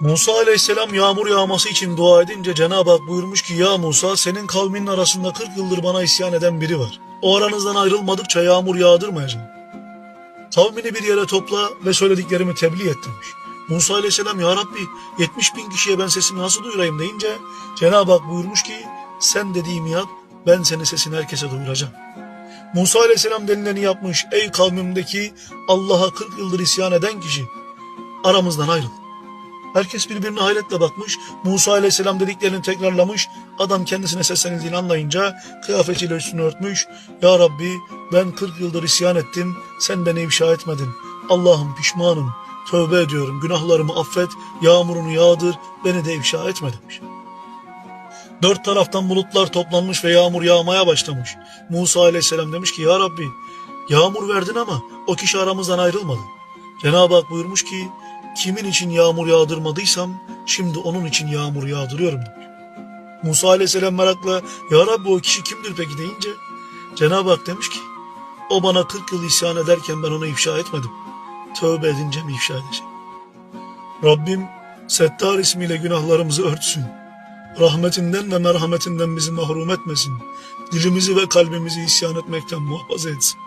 Musa aleyhisselam yağmur yağması için dua edince Cenab-ı Hak buyurmuş ki ya Musa senin kavminin arasında 40 yıldır bana isyan eden biri var. O aranızdan ayrılmadıkça yağmur yağdırmayacağım. Kavmini bir yere topla ve söylediklerimi tebliğ et demiş. Musa aleyhisselam ya Rabbi 70 bin kişiye ben sesimi nasıl duyurayım deyince Cenab-ı Hak buyurmuş ki sen dediğimi yap ben senin sesini herkese duyuracağım. Musa aleyhisselam denileni yapmış ey kavmimdeki Allah'a 40 yıldır isyan eden kişi aramızdan ayrıl. Herkes birbirine hayretle bakmış. Musa aleyhisselam dediklerini tekrarlamış. Adam kendisine seslenildiğini anlayınca kıyafetiyle üstünü örtmüş. Ya Rabbi ben 40 yıldır isyan ettim. Sen beni ifşa etmedin. Allah'ım pişmanım. Tövbe ediyorum. Günahlarımı affet. Yağmurunu yağdır. Beni de ifşa etme demiş. Dört taraftan bulutlar toplanmış ve yağmur yağmaya başlamış. Musa aleyhisselam demiş ki Ya Rabbi yağmur verdin ama o kişi aramızdan ayrılmadı. Cenab-ı Hak buyurmuş ki kimin için yağmur yağdırmadıysam şimdi onun için yağmur yağdırıyorum demiş. Musa aleyhisselam merakla Ya Rabbi o kişi kimdir peki deyince Cenab-ı Hak demiş ki o bana 40 yıl isyan ederken ben onu ifşa etmedim. Tövbe edince mi ifşa edeceğim? Rabbim Settar ismiyle günahlarımızı örtsün. Rahmetinden ve merhametinden bizi mahrum etmesin. Dilimizi ve kalbimizi isyan etmekten muhafaza etsin.